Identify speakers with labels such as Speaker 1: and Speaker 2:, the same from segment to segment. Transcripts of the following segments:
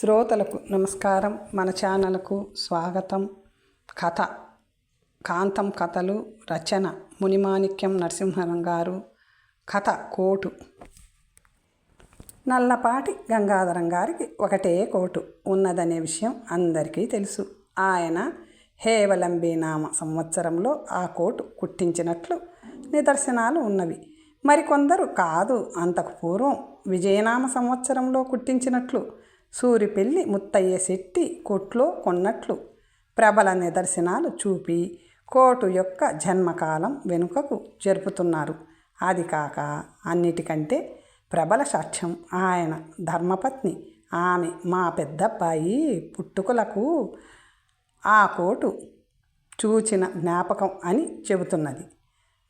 Speaker 1: శ్రోతలకు నమస్కారం. మన ఛానల్కు స్వాగతం. కథ. కాంతం కథలు రచన. మునిమాణిక్యం నరసింహరం గారు. కథ కోటు. నల్లపాటి గంగాధరం గారికి ఒకటే కోటు. ఉన్నదనే విషయం అందరికీ తెలుసు. ఆయన హేవలంబి నామ సంవత్సరంలో ఆ కోటు కుట్టించినట్లు నిదర్శనాలు ఉన్నవి. మరికొందరు కాదు అంతకు పూర్వం విజయనామ సంవత్సరంలో కుట్టించినట్లు సూరిపెల్లి ముత్తయ్య శెట్టి కొట్లో కొన్నట్లు ప్రబల నిదర్శనాలు చూపి కోటు యొక్క జన్మకాలం వెనుకకు జరుపుతున్నారు. అది కాక అన్నిటికంటే ప్రబల సాక్ష్యం ఆయన ధర్మపత్ని ఆమె మా పెద్దబ్బాయి పుట్టుకలకు ఆ కోటు చూచిన జ్ఞాపకం అని చెబుతున్నది.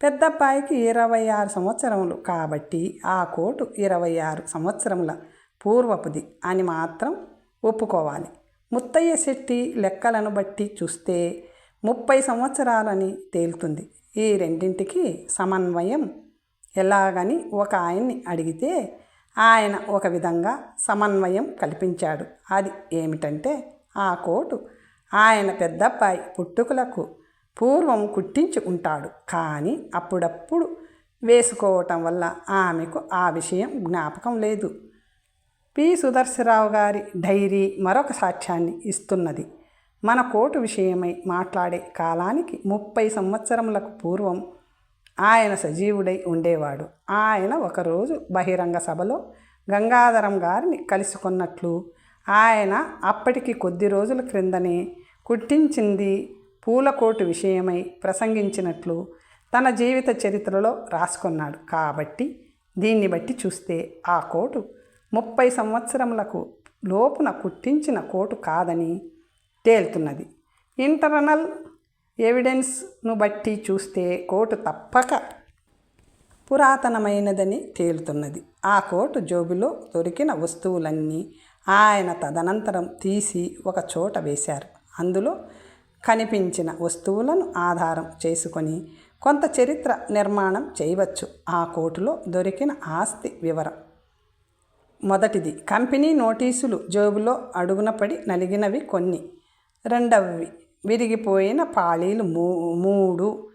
Speaker 1: పెద్దబ్బాయికి ఇరవై ఆరు సంవత్సరములు కాబట్టి ఆ కోటు ఇరవై ఆరు సంవత్సరముల పూర్వపుది అని మాత్రం ఒప్పుకోవాలి. ముత్తయ్య శెట్టి లెక్కలను బట్టి చూస్తే ముప్పై సంవత్సరాలని తేలుతుంది. ఈ రెండింటికి సమన్వయం ఎలాగని ఒక ఆయన్ని అడిగితే ఆయన ఒక విధంగా సమన్వయం కల్పించాడు. అది ఏమిటంటే ఆ కోటు ఆయన పెద్దబ్బాయి పుట్టుకలకు పూర్వం కుట్టించి ఉంటాడు. కానీ అప్పుడప్పుడు వేసుకోవటం వల్ల ఆమెకు ఆ విషయం జ్ఞాపకం లేదు. పి. సుదర్శరావు గారి డైరీ మరొక సాక్ష్యాన్ని ఇస్తున్నది. మన కోటు విషయమై మాట్లాడే కాలానికి ముప్పై సంవత్సరములకు పూర్వం ఆయన సజీవుడై ఉండేవాడు. ఆయన ఒకరోజు బహిరంగ సభలో గంగాధరం గారిని కలుసుకున్నట్లు ఆయన అప్పటికి కొద్ది రోజుల క్రిందనే కుట్టించింది పూలకోటు విషయమై ప్రసంగించినట్లు తన జీవిత చరిత్రలో రాసుకున్నాడు. కాబట్టి దీన్ని బట్టి చూస్తే ఆ కోటు ముప్పై సంవత్సరములకు లోపున కుట్టించిన కోటు కాదని తేలుతున్నది. ఇంటర్నల్ ఎవిడెన్స్ను బట్టి చూస్తే కోటు తప్పక పురాతనమైనదని తేలుతున్నది. ఆ కోటు జోబిలో దొరికిన వస్తువులన్నీ ఆయన తదనంతరం తీసి ఒక చోట వేశారు. అందులో కనిపించిన వస్తువులను ఆధారం చేసుకొని కొంత చరిత్ర నిర్మాణం చేయవచ్చు. ఆ కోటులో దొరికిన ఆస్తి వివరం. మొదటిది. కంపెనీ నోటీసులు జోబులో అడుగున పడి నలిగినవి కొన్ని. రెండవవి విరిగిపోయిన పాళీలు మూ మూడు.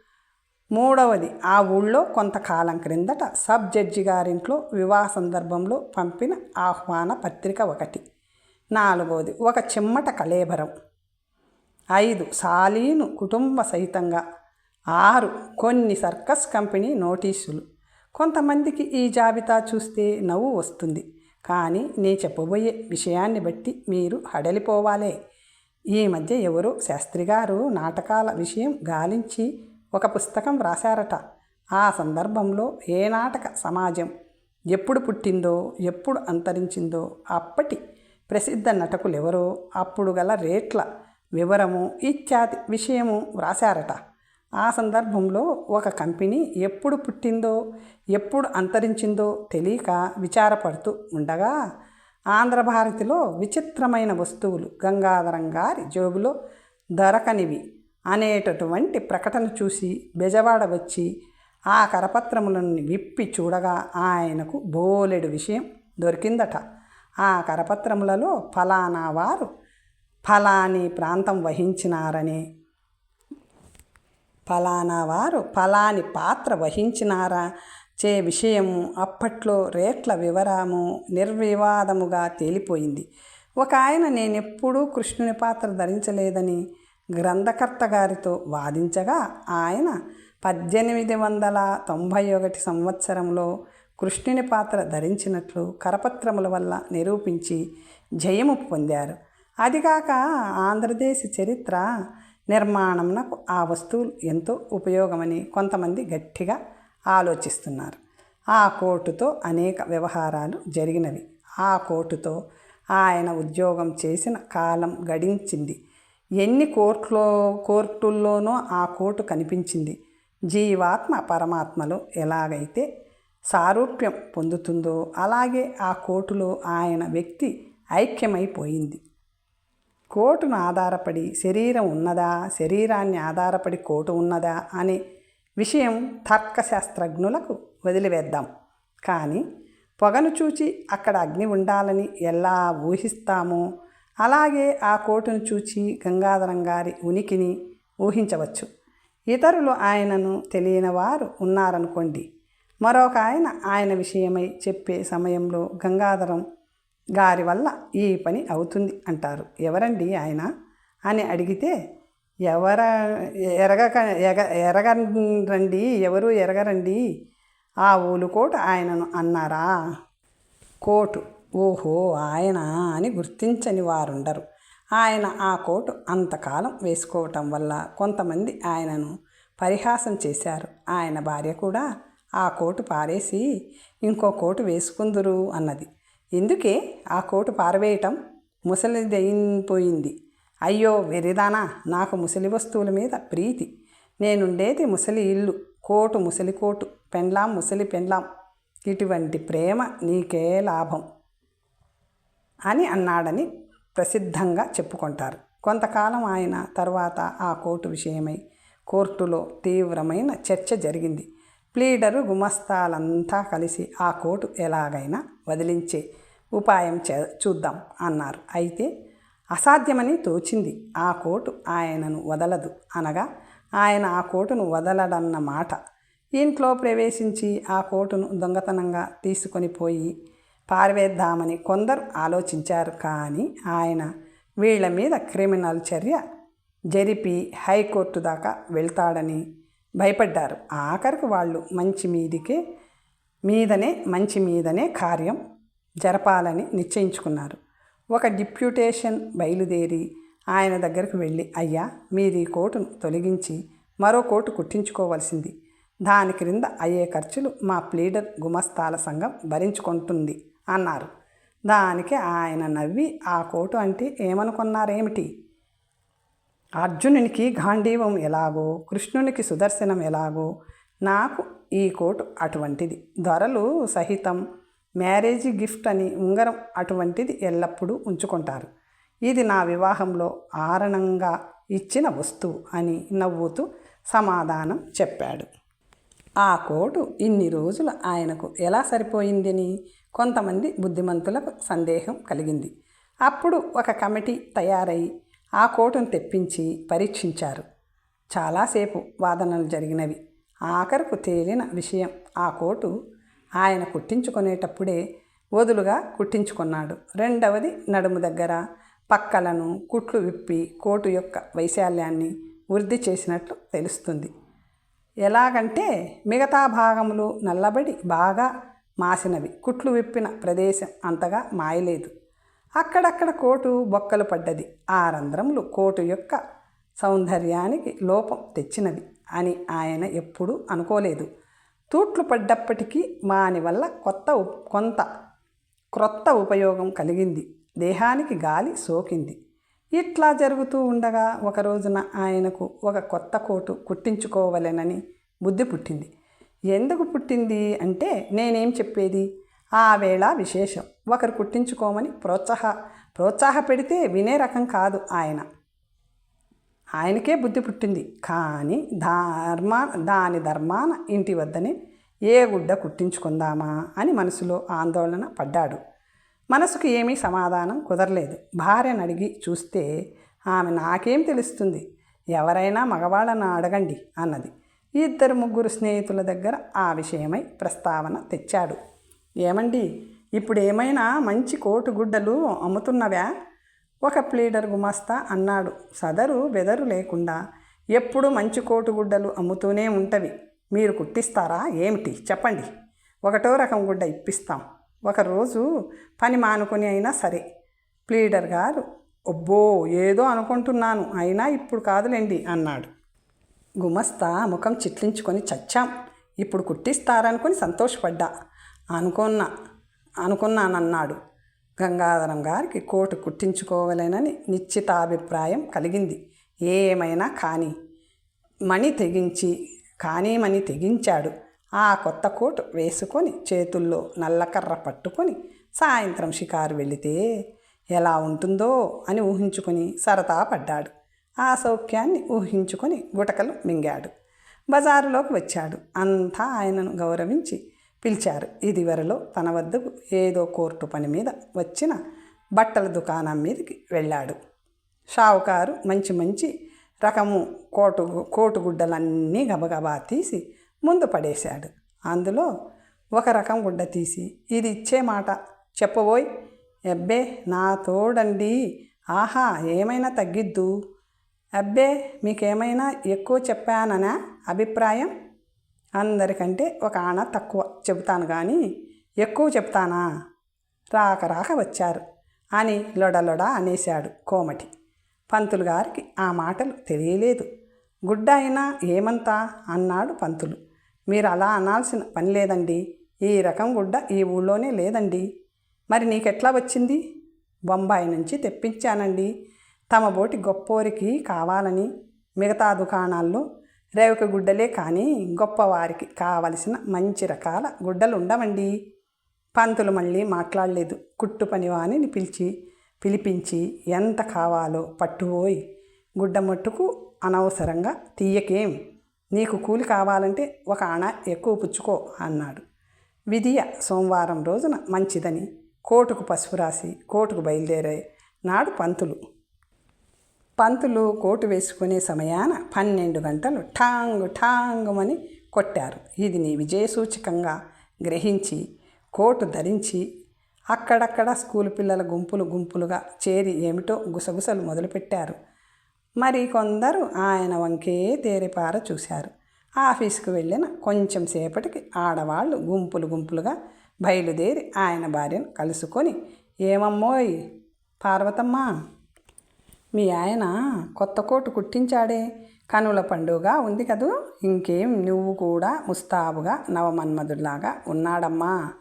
Speaker 1: మూడవది ఆ ఊళ్ళో కొంతకాలం క్రిందట సబ్ జడ్జి గారింట్లో వివాహ సందర్భంలో పంపిన ఆహ్వాన పత్రిక ఒకటి. నాలుగవది ఒక చిమ్మట కలేబరం ఐదు సాలీను కుటుంబ సహితంగా. ఆరు కొన్ని సర్కస్ కంపెనీ నోటీసులు. కొంతమందికి ఈ జాబితా చూస్తే నవ్వు వస్తుంది. కానీ నేను చెప్పబోయే విషయాన్ని బట్టి మీరు హడలిపోవాలే. ఈ మధ్య ఎవరో శాస్త్రి గారు నాటకాల విషయం గాలించి ఒక పుస్తకం రాశారట ఆ సందర్భంలో ఏ నాటక సమాజం ఎప్పుడు పుట్టిందో ఎప్పుడు అంతరించిందో అప్పటి ప్రసిద్ధ నటకులెవరో అప్పుడు గల రేట్ల వివరము ఇత్యాది విషయము వ్రాశారట. ఆ సందర్భంలో ఒక కంపెనీ ఎప్పుడు పుట్టిందో ఎప్పుడు అంతరించిందో తెలియక విచారపడుతూ ఉండగా ఆంధ్రభారతిలో విచిత్రమైన వస్తువులు గంగాధరం గారి జోబులో దొరకనివి అనేటటువంటి ప్రకటన చూసి బెజవాడ వచ్చి ఆ కరపత్రములను విప్పి చూడగా ఆయనకు బోలెడు విషయం దొరికిందట. ఆ కరపత్రములలో ఫలానా వారు ఫలాని ప్రాంతం వహించినారని ఫలానా వారు ఫలాని పాత్ర వహించినారా? చే విషయము అప్పట్లో రేట్ల వివరము నిర్వివాదముగా తేలిపోయింది. ఒక ఆయన నేనెప్పుడూ కృష్ణుని పాత్ర ధరించలేదని గ్రంథకర్త గారితో వాదించగా ఆయన పద్దెనిమిది వందల తొంభై ఒకటి సంవత్సరంలో కృష్ణుని పాత్ర ధరించినట్లు కరపత్రముల వల్ల నిరూపించి జయము పొందారు. అదిగాక ఆంధ్రదేశ చరిత్ర నిర్మాణంనకు ఆ వస్తువులు ఎంతో ఉపయోగమని కొంతమంది గట్టిగా ఆలోచిస్తున్నారు. ఆ కోర్టుతో అనేక వ్యవహారాలు జరిగినవి. ఆ కోర్టుతో ఆయన ఉద్యోగం చేసిన కాలం గడించింది. ఎన్ని కోర్టులో కోర్టుల్లోనో ఆ కోర్టు కనిపించింది. జీవాత్మ పరమాత్మలో ఎలాగైతే సారూప్యం పొందుతుందో అలాగే ఆ కోర్టులో ఆయన వ్యక్తి ఐక్యమైపోయింది. కోటును ఆధారపడి శరీరం ఉన్నదా? శరీరాన్ని ఆధారపడి కోటు ఉన్నదా? అనే విషయం తర్కశాస్త్రజ్ఞులకు వదిలివేద్దాం. కానీ పొగను చూచి అక్కడ అగ్ని ఉండాలని ఎలా ఊహిస్తామో అలాగే ఆ కోటును చూచి గంగాధరం గారి ఉనికిని ఊహించవచ్చు. ఇతరులు ఆయనను తెలియని వారు ఉన్నారనుకోండి. మరొక ఆయన ఆయన విషయమై చెప్పే సమయంలో గంగాధరం గారి వల్ల ఈ పని అవుతుంది అంటారు. ఎవరండి ఆయన? అని అడిగితే ఎవర ఎరగక ఎగ ఎరగరండి ఎవరు ఎరగరండి? ఆ ఊలుకోట ఆయనను అన్నారా? కోటు ఓహో ఆయన అని గుర్తించని వారుండరు. ఆయన ఆ కోటు అంతకాలం వేసుకోవటం వల్ల కొంతమంది ఆయనను పరిహాసం చేశారు. ఆయన భార్య కూడా ఆ కోటు పారేసి ఇంకో కోటు వేసుకుందురు అన్నది. ఎందుకే ఆ కోటు పారవేయటం ముసలిదైపోయింది. అయ్యో వెరిదానా నాకు ముసలి వస్తువుల మీద ప్రీతి. నేనుండేది ముసలి ఇల్లు కోటు ముసలి కోటు పెండ్లాం ముసలి పెండ్లాం. ఇటువంటి ప్రేమ నీకే లాభం అని అన్నాడని ప్రసిద్ధంగా చెప్పుకుంటారు. కొంతకాలం ఆయన తర్వాత ఆ కోర్టు విషయమై కోర్టులో తీవ్రమైన చర్చ జరిగింది. ప్లీడరు గుమస్తాలంతా కలిసి ఆ కోర్టు ఎలాగైనా వదిలించే ఉపాయం చే చూద్దాం అన్నారు. అయితే అసాధ్యమని తోచింది. ఆ కోటు ఆయనను వదలదు అనగా ఆయన ఆ కోటును వదలడన్న మాట. ఇంట్లో ప్రవేశించి ఆ కోటును దొంగతనంగా తీసుకొని పోయి పారవేద్దామని కొందరు ఆలోచించారు కానీ ఆయన వీళ్ళ మీద క్రిమినల్ చర్య జరిపి హైకోర్టు దాకా వెళ్తాడని భయపడ్డారు. ఆఖరికి వాళ్ళు మంచి మీదికే మీదనే మంచి మీదనే కార్యం జరపాలని నిశ్చయించుకున్నారు. ఒక డిప్యూటేషన్ బయలుదేరి ఆయన దగ్గరకు వెళ్ళి అయ్యా మీరు ఈ కోటును తొలగించి మరో కోటు కుట్టించుకోవలసింది. దాని క్రింద అయ్యే ఖర్చులు మా ప్లీడర్ గుమస్తాల సంఘం భరించుకుంటుంది అన్నారు. దానికి ఆయన నవ్వి ఆ కోటు అంటే ఏమనుకున్నారేమిటి? అర్జునునికి గాంధీవం ఎలాగో కృష్ణునికి సుదర్శనం ఎలాగో నాకు ఈ కోటు అటువంటిది. ధరలు సహితం మ్యారేజ్ గిఫ్ట్ అని ఉంగరం అటువంటిది ఎల్లప్పుడూ ఉంచుకుంటారు. ఇది నా వివాహంలో ఆరణంగా ఇచ్చిన వస్తువు అని నవ్వుతూ సమాధానం చెప్పాడు. ఆ కోటు ఇన్ని రోజులు ఆయనకు ఎలా సరిపోయిందని కొంతమంది బుద్ధిమంతులకు సందేహం కలిగింది. అప్పుడు ఒక కమిటీ తయారై ఆ కోటును తెప్పించి పరీక్షించారు. చాలాసేపు వాదనలు జరిగినవి. ఆఖరకు తేలిన విషయం ఆ కోటు ఆయన కుట్టించుకునేటప్పుడే వదులుగా కుట్టించుకున్నాడు. రెండవది నడుము దగ్గర పక్కలను కుట్లు విప్పి కోటు యొక్క వైశాల్యాన్ని వృద్ధి చేసినట్లు తెలుస్తుంది. ఎలాగంటే మిగతా భాగములు నల్లబడి బాగా మాసినవి. కుట్లు విప్పిన ప్రదేశం అంతగా మాయలేదు. అక్కడక్కడ కోటు బొక్కలు పడ్డది. ఆ రంధ్రములు కోటు యొక్క సౌందర్యానికి లోపం తెచ్చినవి అని ఆయన ఎప్పుడూ అనుకోలేదు. తూట్లు పడ్డప్పటికీ మాని వల్ల కొత్త కొంత క్రొత్త ఉపయోగం కలిగింది. దేహానికి గాలి సోకింది. ఇట్లా జరుగుతూ ఉండగా ఒక రోజున ఆయనకు ఒక కొత్త కోటు కుట్టించుకోవలెనని బుద్ధి పుట్టింది. ఎందుకు పుట్టింది అంటే నేనేం చెప్పేది? ఆ వేళ విశేషం. ఒకరు కుట్టించుకోమని ప్రోత్సాహ ప్రోత్సాహ పెడితే వినే రకం కాదు ఆయన. ఆయనకే బుద్ధి పుట్టింది. కానీ ధర్మా దాని ధర్మాన ఇంటి వద్దనే ఏ గుడ్డ కుట్టించుకుందామా అని మనసులో ఆందోళన పడ్డాడు. మనసుకు ఏమీ సమాధానం కుదరలేదు. భార్యను అడిగి చూస్తే ఆమె నాకేం తెలుస్తుంది? ఎవరైనా మగవాళ్ళను అడగండి అన్నది. ఇద్దరు ముగ్గురు స్నేహితుల దగ్గర ఆ విషయమై ప్రస్తావన తెచ్చాడు. ఏమండి ఇప్పుడు ఏమైనా మంచి కోటు గుడ్డలు అమ్ముతున్నవా? ఒక ప్లీడర్ గుమాస్తా అన్నాడు. సదరు బెదరు లేకుండా ఎప్పుడు మంచి కోటు గుడ్డలు అమ్ముతూనే ఉంటవి. మీరు కుట్టిస్తారా? ఏమిటి? చెప్పండి. ఒకటో రకం గుడ్డ ఇప్పిస్తాం. ఒకరోజు పని మానుకొని అయినా సరే. ప్లీడర్ గారు ఒబ్బో ఏదో అనుకుంటున్నాను. అయినా ఇప్పుడు కాదులేండి అన్నాడు. గుమస్తా ముఖం చిట్లించుకొని చచ్చాం. ఇప్పుడు కుట్టిస్తారనుకొని సంతోషపడ్డా. అనుకున్నా. అనుకున్నానన్నాడు. గంగాధరం గారికి కోటు కుట్టించుకోవలేనని నిశ్చితాభిప్రాయం కలిగింది. ఏమైనా కానీ మణి తెగించి కానీ మణి తెగించాడు. ఆ కొత్త కోటు వేసుకొని చేతుల్లో నల్లకర్ర పట్టుకొని సాయంత్రం షికారు వెళితే ఎలా ఉంటుందో అని ఊహించుకొని సరదా పడ్డాడు. ఆ సౌఖ్యాన్ని ఊహించుకొని గుటకలు మింగాడు. బజారులోకి వచ్చాడు. అంతా ఆయనను గౌరవించి పిలిచారు. ఇదివరలో తన వద్దకు ఏదో కోర్టు పని మీద వచ్చిన బట్టల దుకాణం మీదకి వెళ్ళాడు. షావుకారు మంచి మంచి రకము కోటు కోటుగుడ్డలన్నీ గబగబా తీసి ముందు పడేశాడు. అందులో ఒక రకం గుడ్డ తీసి ఇది ఇచ్చే మాట చెప్పబోయ్. అబ్బే నా తోడండి. ఆహా ఏమైనా తగ్గిద్దు. అబ్బే మీకేమైనా ఎక్కువ చెప్పాననా అభిప్రాయం? అందరికంటే ఒక ఆన తక్కువ చెబుతాను కానీ ఎక్కువ చెప్తానా రాక రాక వచ్చారు అని లొడలొడ అనేశాడు కోమటి. పంతులు గారికి ఆ మాటలు తెలియలేదు. గుడ్డ అయినా ఏమంతా అన్నాడు పంతులు. మీరు అలా అనాల్సిన పని లేదండి. ఈ రకం గుడ్డ ఈ ఊళ్ళోనే లేదండి. మరి నీకెట్లా వచ్చింది? బొంబాయి నుంచి తెప్పించానండి. తమ బోటి గొప్పోరికి కావాలని మిగతా దుకాణాల్లో రేవక గుడ్డలే కానీ గొప్పవారికి కావలసిన మంచి రకాల గుడ్డలు ఉండవండి పంతులు మళ్ళీ మాట్లాడలేదు. కుట్టు పనివాణిని పిలిచి పిలిపించి ఎంత కావాలో పట్టుపోయి గుడ్డ మట్టుకు అనవసరంగా తీయకేం? నీకు కూలి కావాలంటే ఒక ఆణ ఎక్కువ పుచ్చుకో అన్నాడు. విధియ సోమవారం రోజున మంచిదని కోటుకు పసుపు రాసి కోటుకు బయలుదేరే నాడు పంతులు పంతులు కోటు వేసుకునే సమయాన పన్నెండు గంటలు ఠాంగు ఠాంగుమని కొట్టారు. ఇది నీ విజయ సూచకంగా గ్రహించి కోటు ధరించి అక్కడక్కడ స్కూల్ పిల్లల గుంపులు గుంపులుగా చేరి ఏమిటో గుసగుసలు మొదలుపెట్టారు. మరి కొందరు ఆయన వంకే తేరిపార చూశారు. ఆఫీస్కు వెళ్ళిన కొంచెం సేపటికి ఆడవాళ్ళు గుంపులు గుంపులుగా బయలుదేరి ఆయన భార్యను కలుసుకొని ఏమమ్మోయ్ పార్వతమ్మ మీ ఆయన కొత్త కోటు కుట్టించాడే. కనుల పండుగ ఉంది కదూ? ఇంకేం? నువ్వు కూడా ముస్తాబుగా నవమన్మధుల్లాగా ఉన్నాడమ్మా.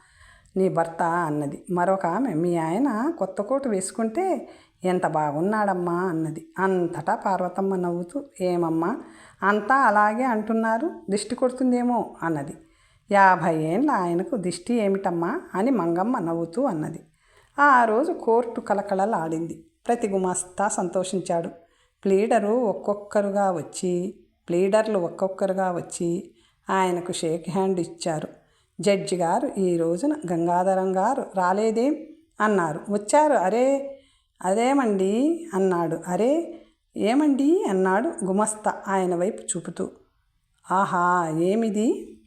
Speaker 1: నీ భర్త అన్నది. మరొక ఆమె మీ ఆయన కొత్త కోటు వేసుకుంటే ఎంత బాగున్నాడమ్మా అన్నది. అంతటా పార్వతమ్మ నవ్వుతూ ఏమమ్మా అంతా అలాగే అంటున్నారు? దిష్టి కొడుతుందేమో అన్నది. యాభై ఏండ్ల ఆయనకు దిష్టి ఏమిటమ్మా అని మంగమ్మ నవ్వుతూ అన్నది. ఆ రోజు కోర్టు కలకలలాడింది ప్రతి గుమాస్తా సంతోషించాడు. ప్లీడరు ఒక్కొక్కరుగా వచ్చి ప్లీడర్లు ఒక్కొక్కరుగా వచ్చి ఆయనకు షేక్ హ్యాండ్ ఇచ్చారు. జడ్జి గారు ఈ రోజున గంగాధరం గారు రాలేదేం అన్నారు. వచ్చారు. అరే అదేమండి అన్నాడు. అరే ఏమండి అన్నాడు గుమస్తా ఆయన వైపు చూపుతూ. ఆహా ఏమిది?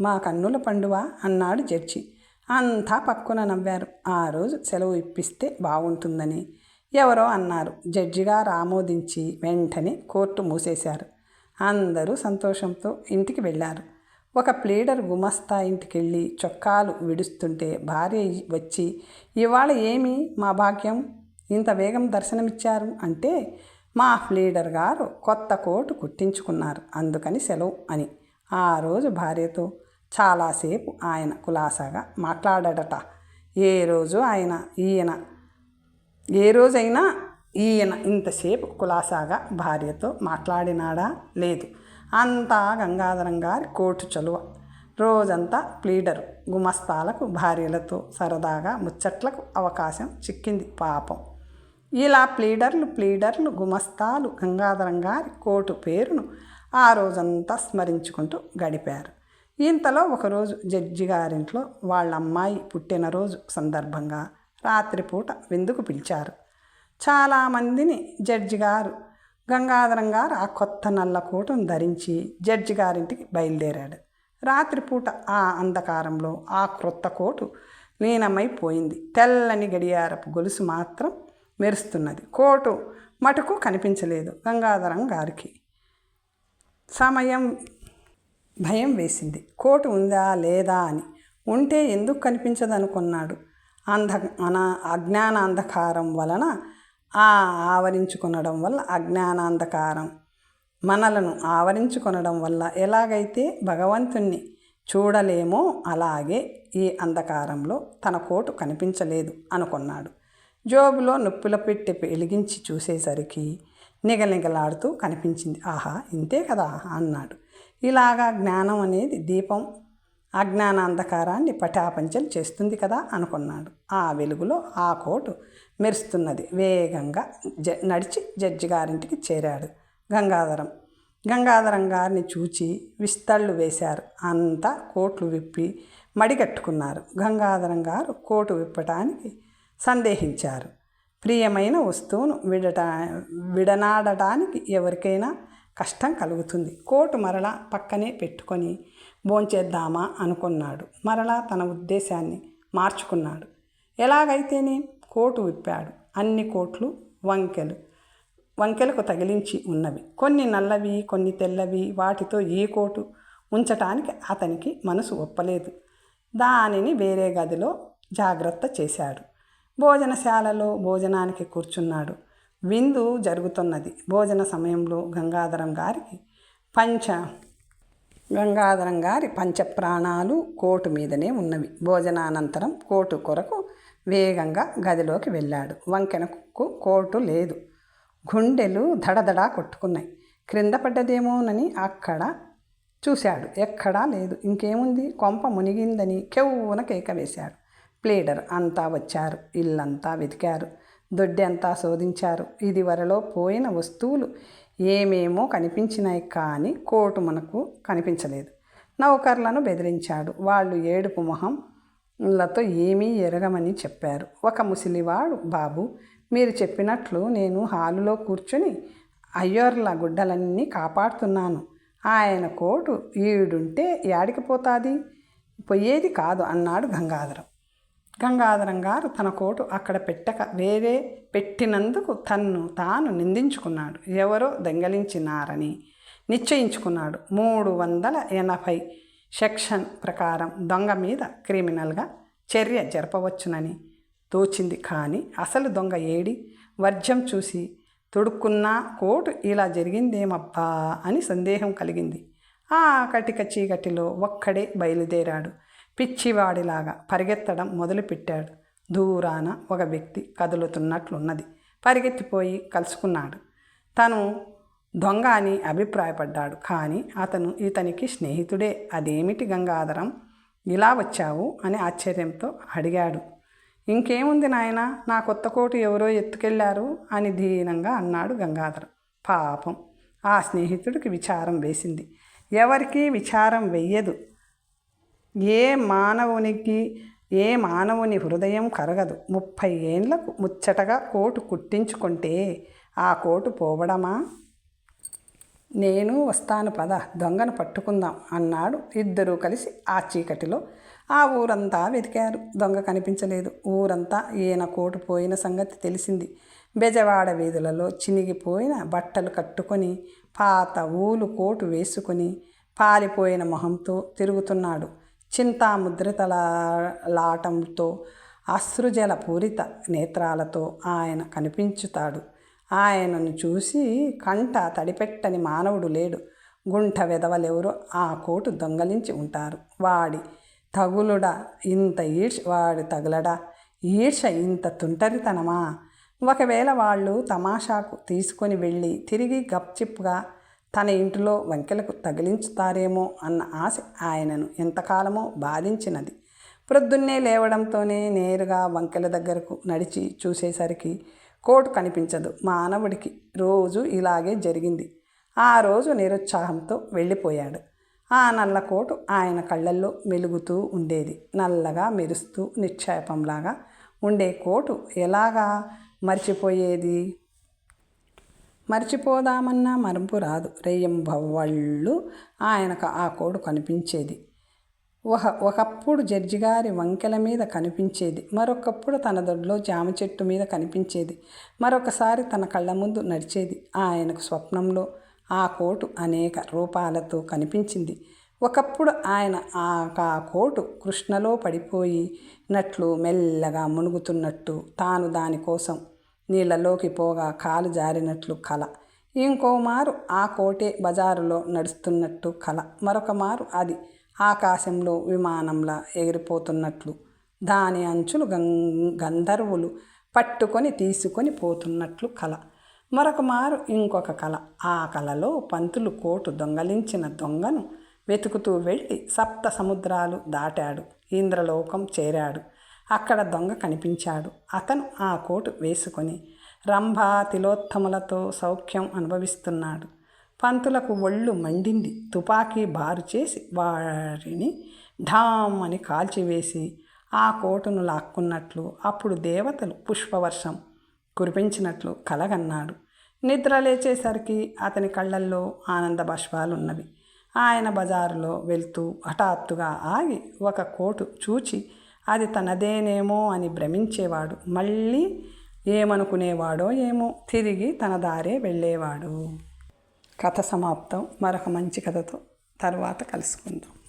Speaker 1: మా కన్నుల పండువ అన్నాడు జడ్జి. అంతా పక్కున నవ్వారు. ఆ రోజు సెలవు ఇప్పిస్తే బాగుంటుందని ఎవరో అన్నారు. జడ్జిగా ఆమోదించి వెంటనే కోర్టు మూసేశారు. అందరూ సంతోషంతో ఇంటికి వెళ్ళారు. ఒక ప్లీడర్ గుమస్తా ఇంటికి వెళ్ళి చొక్కాలు విడుస్తుంటే భార్య వచ్చి ఇవాళ ఏమి మా భాగ్యం? ఇంత వేగం దర్శనమిచ్చారు? అంటే మా ప్లీడర్ గారు కొత్త కోటు కుట్టించుకున్నారు. అందుకని సెలవు అని. ఆ రోజు భార్యతో చాలాసేపు ఆయన కులాసాగా మాట్లాడాడట. ఏ రోజు ఆయన ఈయన ఏ రోజైనా ఈయన ఇంతసేపు కులాసాగా భార్యతో మాట్లాడినాడా? లేదు. అంతా గంగాధరం గారి కోర్టు చలువ. రోజంతా ప్లీడరు గుమస్తాలకు భార్యలతో సరదాగా ముచ్చట్లకు అవకాశం చిక్కింది పాపం. ఇలా ప్లీడర్లు ప్లీడర్లు గుమస్తాలు గంగాధరం గారి కోటు పేరును ఆ రోజంతా స్మరించుకుంటూ గడిపారు. ఇంతలో ఒకరోజు జడ్జి గారింట్లో వాళ్ళ అమ్మాయి పుట్టినరోజు సందర్భంగా రాత్రిపూట విందుకు పిలిచారు. చాలామందిని జడ్జి గారు గంగాధరం గారు ఆ కొత్త నల్ల కోటును ధరించి జడ్జి గారింటికి బయలుదేరాడు. రాత్రిపూట ఆ అంధకారంలో ఆ క్రొత్త కోటు లీనమైపోయింది. తెల్లని గడియారపు గొలుసు మాత్రం మెరుస్తున్నది. కోటు మటుకు కనిపించలేదు గంగాధరం గారికి. సమయం భయం వేసింది. కోటు ఉందా లేదా అని. ఉంటే ఎందుకు కనిపించదనుకున్నాడు? అంధ అన అజ్ఞానాంధకారం వలన ఆ ఆవరించుకొనడం వల్ల అజ్ఞానాంధకారం మనలను ఆవరించుకొనడం వల్ల ఎలాగైతే భగవంతుణ్ణి చూడలేమో అలాగే ఈ అంధకారంలో తన కోటు కనిపించలేదు అనుకున్నాడు. జోబులో నొప్పుల పెట్టి వెలిగించి చూసేసరికి నిగనిగలాడుతూ కనిపించింది. ఆహా ఇంతే కదా అన్నాడు. ఇలాగా జ్ఞానం అనేది దీపం అజ్ఞాన అంధకారాన్ని పటాపంచం చేస్తుంది కదా అనుకున్నాడు. ఆ వెలుగులో ఆ కోటు మెరుస్తున్నది. వేగంగా జ నడిచి జడ్జి గారింటికి చేరాడు గంగాధరం. గంగాధరం గారిని చూచి విస్తళ్ళు వేశారు. అంతా కోట్లు విప్పి మడిగట్టుకున్నారు. గంగాధరం గారు కోటు విప్పటానికి సందేహించారు. ప్రియమైన వస్తువును విడట విడనాడటానికి ఎవరికైనా కష్టం కలుగుతుంది. కోటు మరలా పక్కనే పెట్టుకొని భోంచేద్దామా అనుకున్నాడు. మరలా తన ఉద్దేశాన్ని మార్చుకున్నాడు. ఎలాగైతేనే కోటు విప్పాడు. అన్ని కోట్లు వంకెలు. వంకెలకు తగిలించి ఉన్నవి. కొన్ని నల్లవి కొన్ని తెల్లవి వాటితో ఈ కోటు ఉంచటానికి అతనికి మనసు ఒప్పలేదు. దానిని వేరే గదిలో జాగ్రత్త చేశాడు. భోజనశాలలో భోజనానికి కూర్చున్నాడు. విందు జరుగుతున్నది. భోజన సమయంలో గంగాధరం గారికి పంచ గంగాధరం గారి పంచప్రాణాలు కోటు మీదనే ఉన్నవి. భోజనానంతరం కోటు కొరకు వేగంగా గదిలోకి వెళ్ళాడు. వంకెనకు కోటు లేదు. గుండెలు దడదడా కొట్టుకున్నాయి. క్రింద పడ్డదేమోనని అక్కడ చూశాడు. ఎక్కడా లేదు. ఇంకేముంది? కొంప మునిగిందని కెవ్వున కేక వేశాడు. ప్లేడర్ అంతా వచ్చారు. ఇల్లంతా వెతికారు. దొడ్డంతా శోధించారు. ఇది వరలో పోయిన వస్తువులు ఏమేమో కనిపించినాయి కానీ కోటు మనకు కనిపించలేదు. నౌకర్లను బెదిరించాడు. వాళ్ళు ఏడుపు మొహం లతో ఏమీ ఎరగమని చెప్పారు. ఒక ముసలివాడు బాబు మీరు చెప్పినట్లు నేను హాలులో కూర్చొని అయ్యోర్ల గుడ్డలన్నీ కాపాడుతున్నాను. ఆయన కోటు ఈడుంటే యాడికి పోతాది? పోయేది కాదు అన్నాడు గంగాధరం. గంగాధరం గారు తన కోటు అక్కడ పెట్టక వేరే పెట్టినందుకు తన్ను తాను నిందించుకున్నాడు. ఎవరో దొంగలించినారని నిశ్చయించుకున్నాడు. మూడు వందల ఎనభై సెక్షన్ ప్రకారం దొంగ మీద క్రిమినల్గా చర్య జరపవచ్చునని తోచింది. కానీ అసలు దొంగ ఏడి? వర్జం చూసి తొడుక్కున్న కోటు ఇలా జరిగిందేమబ్బా అని సందేహం కలిగింది. ఆ కటిక చీకటిలో ఒక్కడే బయలుదేరాడు. పిచ్చివాడిలాగా పరిగెత్తడం మొదలుపెట్టాడు. దూరాన ఒక వ్యక్తి కదులుతున్నట్లున్నది. పరిగెత్తిపోయి కలుసుకున్నాడు. తను దొంగ అని అభిప్రాయపడ్డాడు. కానీ అతను ఇతనికి స్నేహితుడే. అదేమిటి గంగాధరం? ఇలా వచ్చావు? అని ఆశ్చర్యంతో అడిగాడు. ఇంకేముంది నాయన? నా కొత్త కోటు ఎవరో ఎత్తుకెళ్ళారు? అని దీనంగా అన్నాడు గంగాధరం. పాపం! ఆ స్నేహితుడికి విచారం వేసింది. ఎవరికీ విచారం వెయ్యదు. ఏ మానవునికి ఏ మానవుని హృదయం కరగదు. ముప్పై ఏండ్లకు ముచ్చటగా కోటు కుట్టించుకుంటే ఆ కోటు పోవడమా? నేను వస్తాను పద దొంగను పట్టుకుందాం అన్నాడు ఇద్దరూ కలిసి ఆ చీకటిలో. ఆ ఊరంతా వెతికారు. దొంగ కనిపించలేదు. ఊరంతా ఈయన కోటు పోయిన సంగతి తెలిసింది. బెజవాడ వీధులలో చినిగిపోయిన బట్టలు కట్టుకొని పాత ఊలు కోటు వేసుకొని పాలిపోయిన మొహంతో తిరుగుతున్నాడు. చింతాముద్రితలాటంతో అశ్రుజల పూరిత నేత్రాలతో ఆయన కనిపించుతాడు. ఆయనను చూసి కంట తడిపెట్టని మానవుడు లేడు. గుంట వెదవలెవరు ఆ కోటు దొంగలించి ఉంటారు. వాడి తగులుడా ఇంత ఈడ్చ వాడి తగులడా? ఈర్ష ఇంత తుంటరితనమా? ఒకవేళ వాళ్ళు తమాషాకు తీసుకొని వెళ్ళి తిరిగి గప్చిప్గా తన ఇంటిలో వంకెలకు తగిలించుతారేమో అన్న ఆశ ఆయనను ఎంతకాలమో బాధించినది. ప్రొద్దున్నే లేవడంతోనే నేరుగా వంకెల దగ్గరకు నడిచి చూసేసరికి కోటు కనిపించదు. మానవుడికి రోజు ఇలాగే జరిగింది. ఆ రోజు నిరుత్సాహంతో వెళ్ళిపోయాడు. ఆ నల్ల కోటు ఆయన కళ్ళల్లో మెలుగుతూ ఉండేది. నల్లగా మెరుస్తూ నిక్షేపంలాగా ఉండే కోటు ఎలాగా మర్చిపోయేది? మర్చిపోదామన్నా మరుపు రాదు. రెయ్యం ఆయనకు ఆ కోడు కనిపించేది. ఒక ఒకప్పుడు జడ్జి గారి వంకెల మీద కనిపించేది. మరొకప్పుడు తన దొడ్లో జామ చెట్టు మీద కనిపించేది. మరొకసారి తన కళ్ళ ముందు నడిచేది. ఆయనకు స్వప్నంలో ఆ కోటు అనేక రూపాలతో కనిపించింది. ఒకప్పుడు ఆయన ఆ కోటు కృష్ణలో పడిపోయినట్లు మెల్లగా మునుగుతున్నట్టు తాను దానికోసం నీళ్ళలోకి పోగా కాలు జారినట్లు కల. ఇంకో మారు ఆ కోటే బజారులో నడుస్తున్నట్టు కల. మరొక మారు అది ఆకాశంలో విమానంలా ఎగిరిపోతున్నట్లు. దాని అంచులు గం గంధర్వులు పట్టుకొని తీసుకొని పోతున్నట్లు కల. మరొక మారు ఇంకొక కళ ఆ కళలో పంతులు కోటు దొంగలించిన దొంగను వెతుకుతూ వెళ్ళి సప్త సముద్రాలు దాటాడు. ఇంద్రలోకం చేరాడు. అక్కడ దొంగ కనిపించాడు. అతను ఆ కోటు వేసుకొని రంభ తిలోత్తములతో సౌఖ్యం అనుభవిస్తున్నాడు. పంతులకు ఒళ్ళు మండింది. తుపాకీ బారు చేసి వారిని ఢామ్ అని కాల్చివేసి ఆ కోటును లాక్కున్నట్లు అప్పుడు దేవతలు పుష్పవర్షం కురిపించినట్లు కలగన్నాడు. నిద్ర లేచేసరికి అతని కళ్ళల్లో ఆనంద బాష్పాలున్నవి. ఆయన బజారులో వెళ్తూ హఠాత్తుగా ఆగి ఒక కోటు చూచి అది తనదేనేమో అని భ్రమించేవాడు. మళ్ళీ ఏమనుకునేవాడో ఏమో తిరిగి తన దారే వెళ్ళేవాడు. కథ సమాప్తం. మరొక మంచి కథతో తర్వాత కలుసుకుందాం.